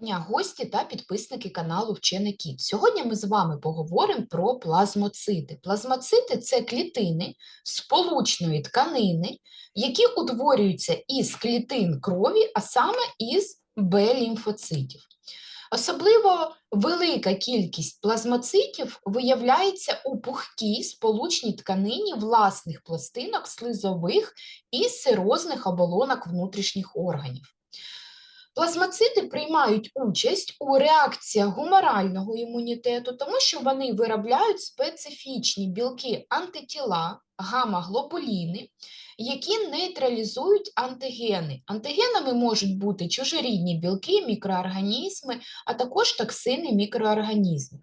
дня, гості та підписники каналу Вчений Кіт. Сьогодні ми з вами поговоримо про плазмоцити. Плазмоцити це клітини сполучної тканини, які утворюються із клітин крові, а саме із Б-лімфоцитів. Особливо велика кількість плазмоцитів виявляється у пухкій сполучній тканині власних пластинок слизових і сирозних оболонок внутрішніх органів. Плазмоцити приймають участь у реакціях гуморального імунітету, тому що вони виробляють специфічні білки антитіла, гамма-глобуліни, які нейтралізують антигени. Антигенами можуть бути чужорідні білки, мікроорганізми, а також токсини мікроорганізмів.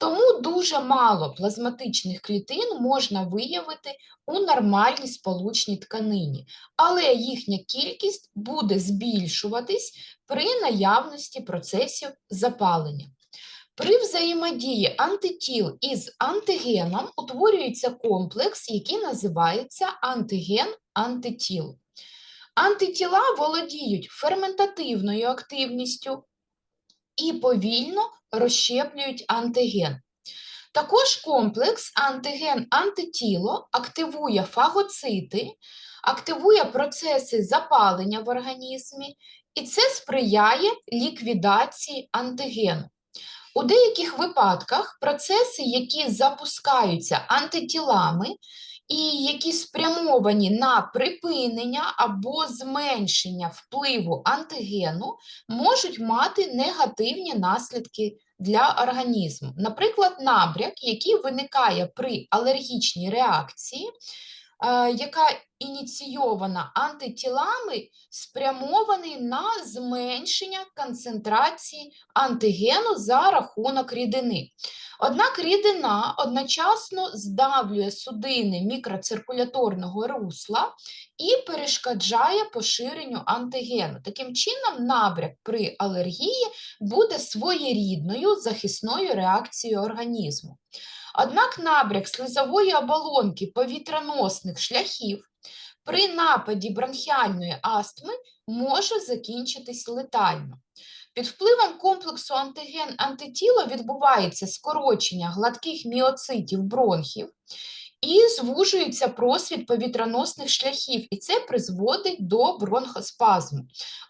Тому дуже мало плазматичних клітин можна виявити у нормальній сполучній тканині, але їхня кількість буде збільшуватись при наявності процесів запалення. При взаємодії антитіл із антигеном утворюється комплекс, який називається антиген-антитіл. Антитіла володіють ферментативною активністю і повільно розщеплюють антиген. Також комплекс антиген-антитіло активує фагоцити, активує процеси запалення в організмі, і це сприяє ліквідації антигену. У деяких випадках процеси, які запускаються антитілами, і які спрямовані на припинення або зменшення впливу антигену, можуть мати негативні наслідки для організму. Наприклад, набряк, який виникає при алергічній реакції, яка ініційована антитілами, спрямований на зменшення концентрації антигену за рахунок рідини. Однак рідина одночасно здавлює судини мікроциркуляторного русла і перешкоджає поширенню антигену. Таким чином, набряк при алергії буде своєрідною захисною реакцією організму. Однак набряк слизової оболонки повітряносних шляхів при нападі бронхіальної астми може закінчитись летально. Під впливом комплексу антиген-антитіло відбувається скорочення гладких міоцитів бронхів і звужується просвіт повітряносних шляхів, і це призводить до бронхоспазму.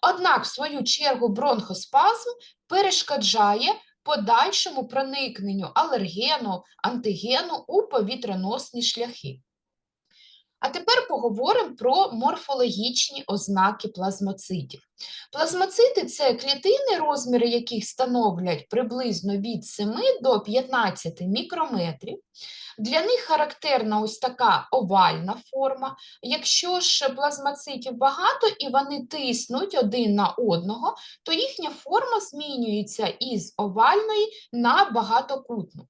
Однак, в свою чергу, бронхоспазм перешкоджає подальшому проникненню алергену, антигену у повітряносні шляхи. А тепер поговоримо про морфологічні ознаки плазмоцитів. Плазмоцити це клітини, розміри яких становлять приблизно від 7 до 15 мікрометрів. Для них характерна ось така овальна форма. Якщо ж плазмоцитів багато і вони тиснуть один на одного, то їхня форма змінюється із овальної на багатокутну.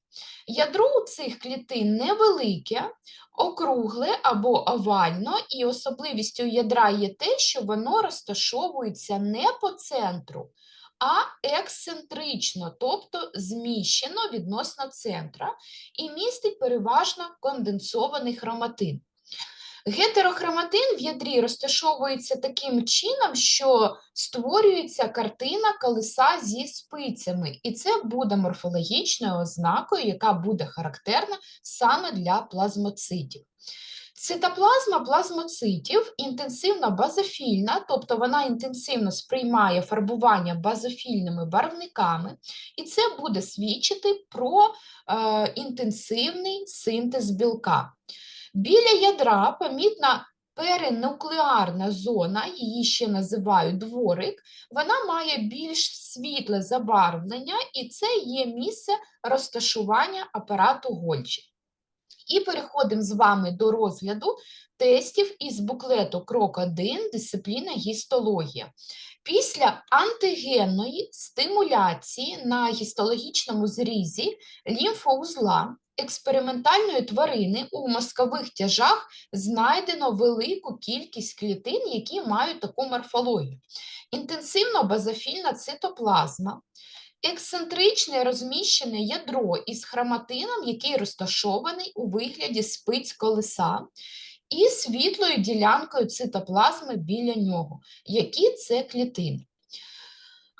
Ядро у цих клітин невелике, округле або овально, і особливістю ядра є те, що воно розташовується не по центру, а ексцентрично, тобто зміщено відносно центра, і містить переважно конденсований хроматин. Гетерохроматин в ядрі розташовується таким чином, що створюється картина колеса зі спицями, і це буде морфологічною ознакою, яка буде характерна саме для плазмоцитів. Цитоплазма плазмоцитів інтенсивно базофільна, тобто вона інтенсивно сприймає фарбування базофільними барвниками, і це буде свідчити про е, інтенсивний синтез білка. Біля ядра помітна перенуклеарна зона, її ще називають дворик, вона має більш світле забарвлення, і це є місце розташування апарату Гольчі. І переходимо з вами до розгляду тестів із буклету Крок 1, дисципліна гістологія. Після антигенної стимуляції на гістологічному зрізі лімфоузла експериментальної тварини у мозкових тяжах знайдено велику кількість клітин, які мають таку морфологію. Інтенсивно базофільна цитоплазма, ексцентричне розміщене ядро із хроматином, який розташований у вигляді спиць колеса, і світлою ділянкою цитоплазми біля нього. Які це клітини?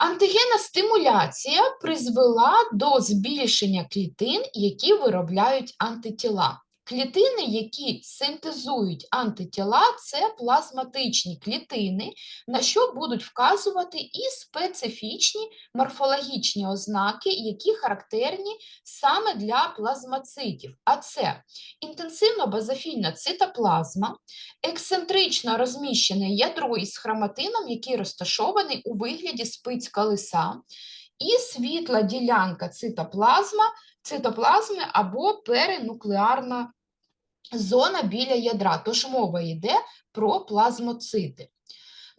Антигенна стимуляція призвела до збільшення клітин, які виробляють антитіла. Клітини, які синтезують антитіла, це плазматичні клітини, на що будуть вказувати і специфічні морфологічні ознаки, які характерні саме для плазмоцитів. А це інтенсивно базофільна цитоплазма, ексцентрично розміщене ядро із хроматином, який розташований у вигляді спиць колеса, і світла ділянка цитоплазма, цитоплазми або перенуклеарна зона біля ядра. Тож мова йде про плазмоцити.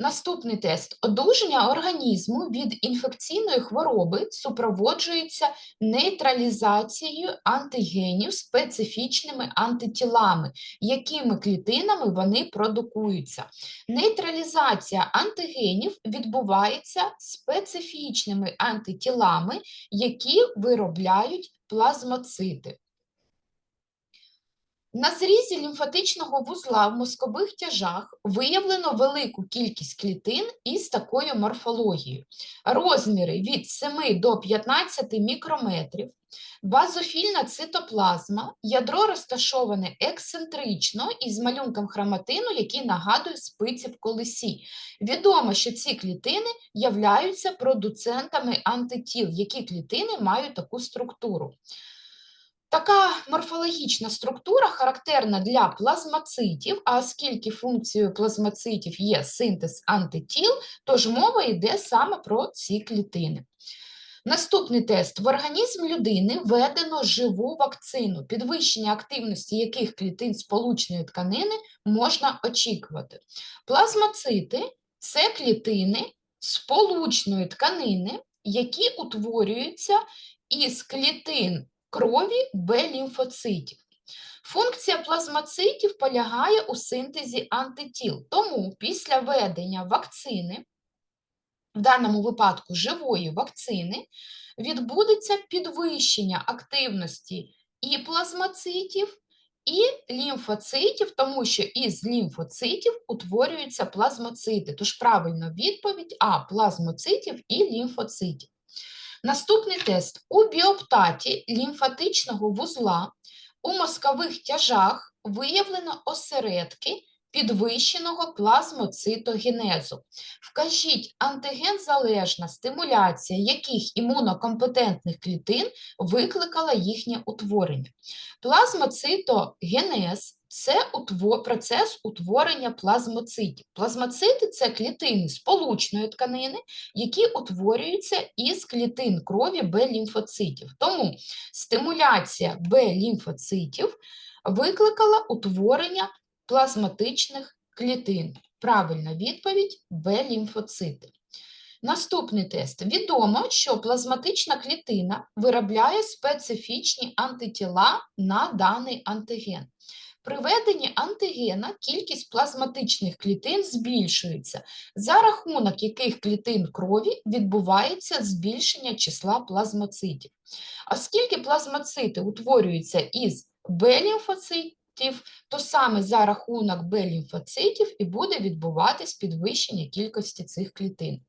Наступний тест. Одужання організму від інфекційної хвороби супроводжується нейтралізацією антигенів специфічними антитілами, якими клітинами вони продукуються. Нейтралізація антигенів відбувається специфічними антитілами, які виробляють плазмоцити. На зрізі лімфатичного вузла в мозкових тяжах виявлено велику кількість клітин із такою морфологією. Розміри від 7 до 15 мікрометрів, базофільна цитоплазма, ядро розташоване ексцентрично із малюнком хроматину, який нагадує спиці в колесі. Відомо, що ці клітини являються продуцентами антитіл, які клітини мають таку структуру. Така морфологічна структура характерна для плазмоцитів, а оскільки функцією плазмоцитів є синтез антитіл, тож мова йде саме про ці клітини. Наступний тест. В організм людини введено живу вакцину, підвищення активності яких клітин сполучної тканини можна очікувати. Плазмоцити це клітини сполучної тканини, які утворюються із клітин крові Б-лімфоцитів. Функція плазмоцитів полягає у синтезі антитіл, тому після введення вакцини, в даному випадку живої вакцини, відбудеться підвищення активності і плазмоцитів, і лімфоцитів, тому що із лімфоцитів утворюються плазмоцити. Тож правильно відповідь А плазмоцитів і лімфоцитів. Наступний тест. У біоптаті лімфатичного вузла у мозкових тяжах виявлено осередки підвищеного плазмоцитогенезу. Вкажіть антиген-залежна стимуляція яких імунокомпетентних клітин викликала їхнє утворення. Плазмоцитогенез це процес утворення плазмоцитів. Плазмоцити це клітини сполучної тканини, які утворюються із клітин крові Б-лімфоцитів. Тому стимуляція Б-лімфоцитів викликала утворення плазматичних клітин. Правильна відповідь Б-лімфоцити. Наступний тест. Відомо, що плазматична клітина виробляє специфічні антитіла на даний антиген. При веденні антигена кількість плазматичних клітин збільшується, за рахунок яких клітин крові відбувається збільшення числа плазмоцитів. Оскільки плазмоцити утворюються із Б-лімфоцитів, то саме за рахунок Б-лімфоцитів і буде відбуватись підвищення кількості цих клітин.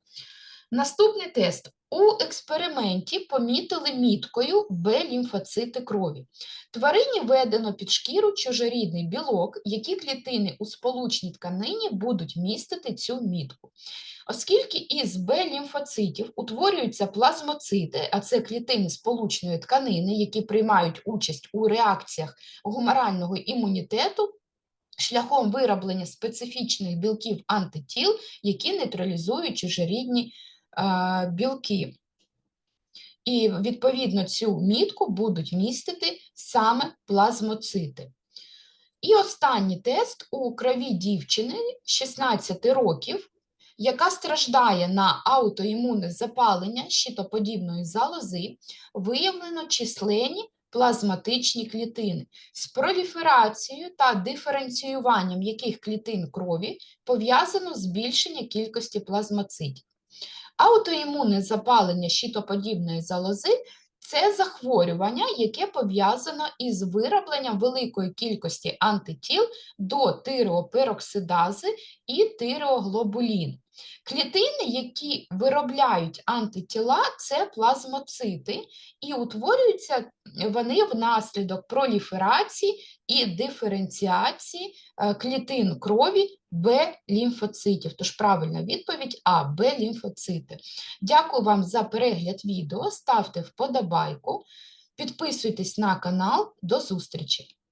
Наступний тест. У експерименті помітили міткою Б-лімфоцити крові. Тварині введено під шкіру чужорідний білок, які клітини у сполучній тканині будуть містити цю мітку. Оскільки із Б-лімфоцитів утворюються плазмоцити, а це клітини сполучної тканини, які приймають участь у реакціях гуморального імунітету, шляхом вироблення специфічних білків антитіл, які нейтралізують чужорідні білки. І, відповідно, цю мітку будуть містити саме плазмоцити. І останній тест у крові дівчини 16 років, яка страждає на аутоімунне запалення щитоподібної залози, виявлено численні плазматичні клітини з проліферацією та диференціюванням яких клітин крові пов'язано збільшення кількості плазмоцитів. Аутоімунне запалення щитоподібної залози це захворювання, яке пов'язано із виробленням великої кількості антитіл до тиреопероксидази і тиреоглобулін. Клітини, які виробляють антитіла, це плазмоцити, і утворюються вони внаслідок проліферації і диференціації е, клітин крові Б-лімфоцитів. Тож правильна відповідь А Б-лімфоцити. Дякую вам за перегляд відео. Ставте вподобайку, підписуйтесь на канал. До зустрічі!